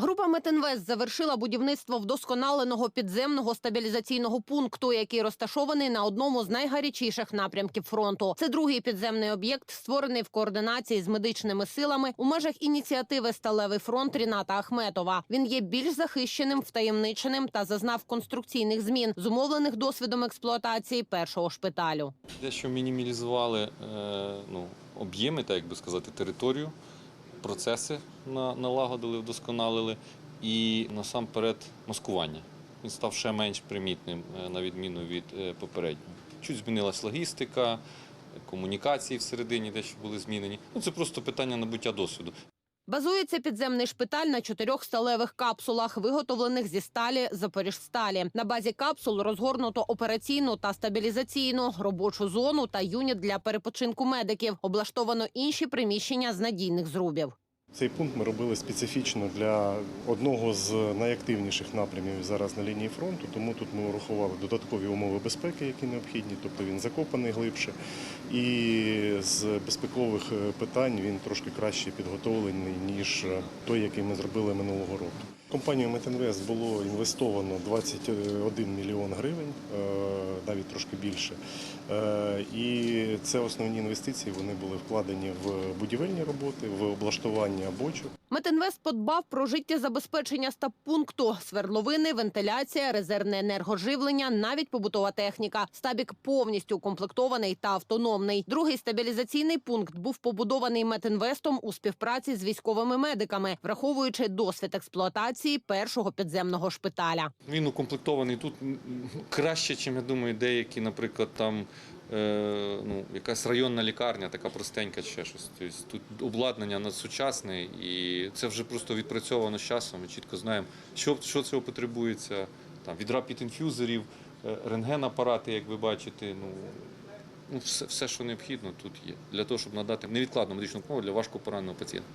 Група Метинвест завершила будівництво вдосконаленого підземного стабілізаційного пункту, який розташований на одному з найгарячіших напрямків фронту. Це другий підземний об'єкт, створений в координації з медичними силами у межах ініціативи Сталевий фронт Ріната Ахметова. Він є більш захищеним, втаємниченим та зазнав конструкційних змін, зумовлених досвідом експлуатації першого шпиталю. Дещо мінімалізували е, ну, об'єми, так як би сказати, територію, процеси налагодили, вдосконалили і насамперед маскування. Він став ще менш примітним, е, на відміну від е, попереднього. Чуть змінилась логістика, комунікації всередині дещо були змінені. Ну, це просто питання набуття досвіду. Базується підземний шпиталь на чотирьох сталевих капсулах, виготовлених зі сталі Запоріжсталі. На базі капсул розгорнуто операційну та стабілізаційну робочу зону та юніт для перепочинку медиків. Облаштовано інші приміщення з надійних зрубів. Цей пункт ми робили специфічно для одного з найактивніших напрямів зараз на лінії фронту, тому тут ми урахували додаткові умови безпеки, які необхідні, тобто він закопаний глибше. І з безпекових е, питань він трошки краще підготовлений, ніж е, той, який ми зробили минулого року. Компанією Метинвест було інвестовано 21 мільйон гривень, е, навіть трошки більше. Е, І це основні інвестиції. Вони були вкладені в будівельні роботи, в облаштування бочок. Метинвест подбав про життєзабезпечення стаб-пункту, свердловини, вентиляція, резервне енергоживлення, навіть побутова техніка. Стабік повністю укомплектований та автономний. Другий стабілізаційний пункт був побудований Метинвестом у співпраці з військовими медиками, враховуючи досвід експлуатації першого підземного шпиталя. Він укомплектований тут краще, ніж я думаю, деякі, наприклад, там е, ну, якась районна лікарня, така простенька ще щось. Тобто тут обладнання надсучасне, і це вже просто відпрацьовано з часом. Ми чітко знаємо, що, що цього потребується. Там, від рапід-інфюзерів, е, рентген-апарати, як ви бачите. Ну, ну, все, все, що необхідно, тут є. Для того, щоб надати невідкладну медичну допомогу для важко пораненого пацієнта.